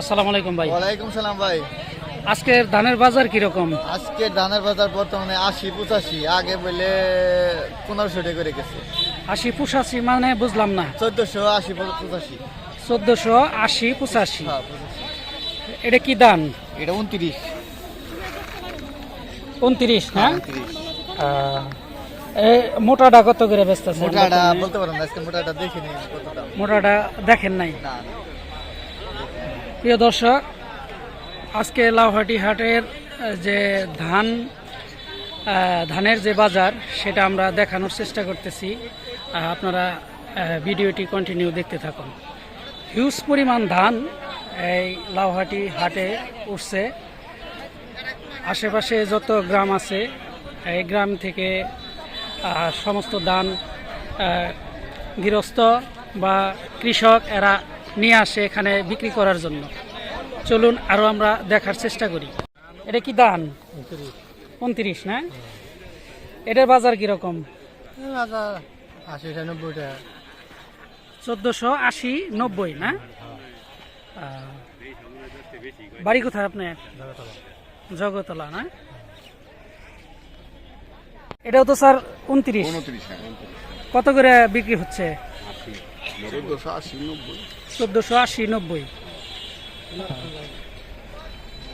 আসসালামু আলাইকুম ভাই। ওয়ালাইকুম সালাম ভাই। আজকের ধানের বাজার কীরকম? আজকে ধানের বাজার বর্তমানে আশি পঁচাশি আগে বলে পনেরোশো টাকা করে গেছে। আশি পঁচাশি মানে বুঝলাম না। চোদ্দশো আশি পঁচাশি। চোদ্দশো আশি পঁচাশি। হ্যাঁ এটা কি দান এটা উনত্রিশ। উনত্রিশ উনত্রিশ। মোটাটা কত করে ব্যস্ত আছে মোটাটা বলতে পারেন আজকে মোটাটা দেখিনি মোটাটা দেখেন নাই? না। প্রিয় দর্শক, আজকে লাউহাটি হাটের যে ধান ধানের যে বাজার, সেটা আমরা দেখানোর চেষ্টা করতেছি। আপনারা ভিডিওটি কন্টিনিউ দেখতে থাকুন। হিউজ পরিমাণ ধান এই লাউহাটি হাটে উঠছে। আশেপাশে যত গ্রাম আছে, এই গ্রাম থেকে সমস্ত ধান গৃহস্থ বা কৃষক, এরা নিয়ে আসে এখানে বিক্রি করার জন্য। চলুন আরও আমরা দেখার চেষ্টা করি। এটা কি ধান? উনত্রিশ না? এটার বাজার কীরকম? আশি নব্বই টাকা চোদ্দোশো আশি নব্বই না? বাড়ি কোথায় আপনার? জগতলা না? এটাও তো স্যার উনত্রিশ। কত করে বিক্রি হচ্ছে? চোদ্দশো আশি নব্বই। চোদ্দোশো আশি নব্বই।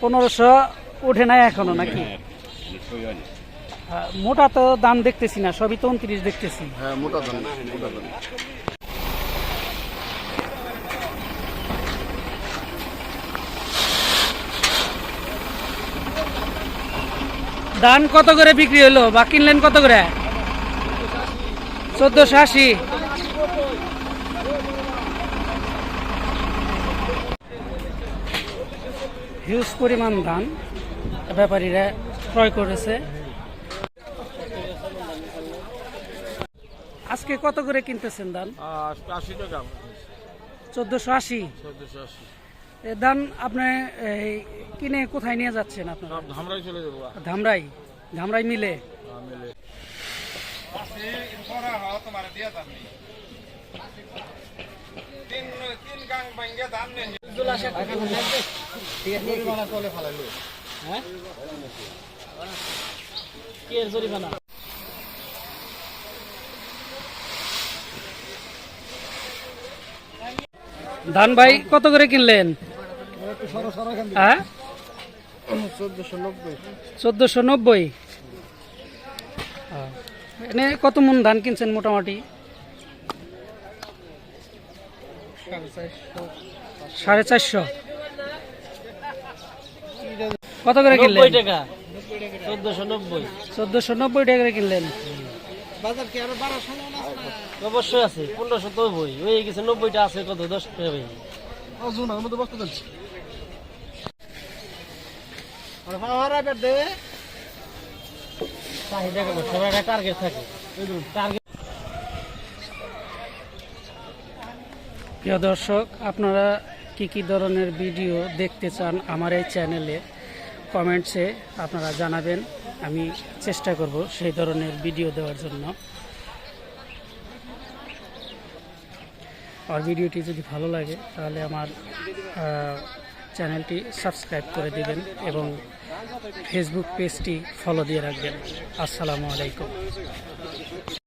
পনেরোশো উঠে নাই এখনও নাকি? মোটা তো দাম দেখতেছি না সবই তো উনত্রিশ দেখতেছি। হ্যাঁ মোটা দাম মোটা দাম। ধান কত করে বিক্রি হলো? বা কিনলেন কত করে? চোদ্দোশো আশি। হিউজ পরিমাণ ধান ব্যাপারীরা ক্রয় করেছে। আজকে কত করে কিনতেছেন ধান? আশি টাকা চোদ্দোশো আশি? ধান আপনি এই, কিনে কোথায় নিয়ে যাচ্ছেন আপনারা? ধামরাই চলে যাব। ধামরাই ধামরাই মিলে। ধান ভাই কত করে কিনলেন? হ্যাঁ? চোদ্দশো নব্বই। কত মন ধান কিনছেন মোটামুটি? সাড়ে চারশো কত করে কিনলেন টাকা চোদ্দশো নব্বই চোদ্দোশো নব্বই টাকা করে কিনলেন বাজার কি আরও বারোশো অবশ্যই আছে পনেরোশো তো বই হয়ে গেছে নব্বইটা আছে কত দশ টাকা ভাই জুন আমার মধ্যে বসতে চলছে চাহিদা কত টার্গেট থাকে টার্গেট প্রিয় দর্শক, আপনারা কি কি ধরনের ভিডিও দেখতে চান আমার এই চ্যানেলে কমেন্টসে আপনারা জানাবেন। আমি চেষ্টা করব সেই ধরনের ভিডিও দেওয়ার জন্য। আর ভিডিওটি যদি ভালো লাগে, তাহলে আমার চ্যানেলটি সাবস্ক্রাইব করে দিবেন এবং ফেসবুক পেজটি ফলো দিয়ে রাখবেন। আসসালামু আলাইকুম।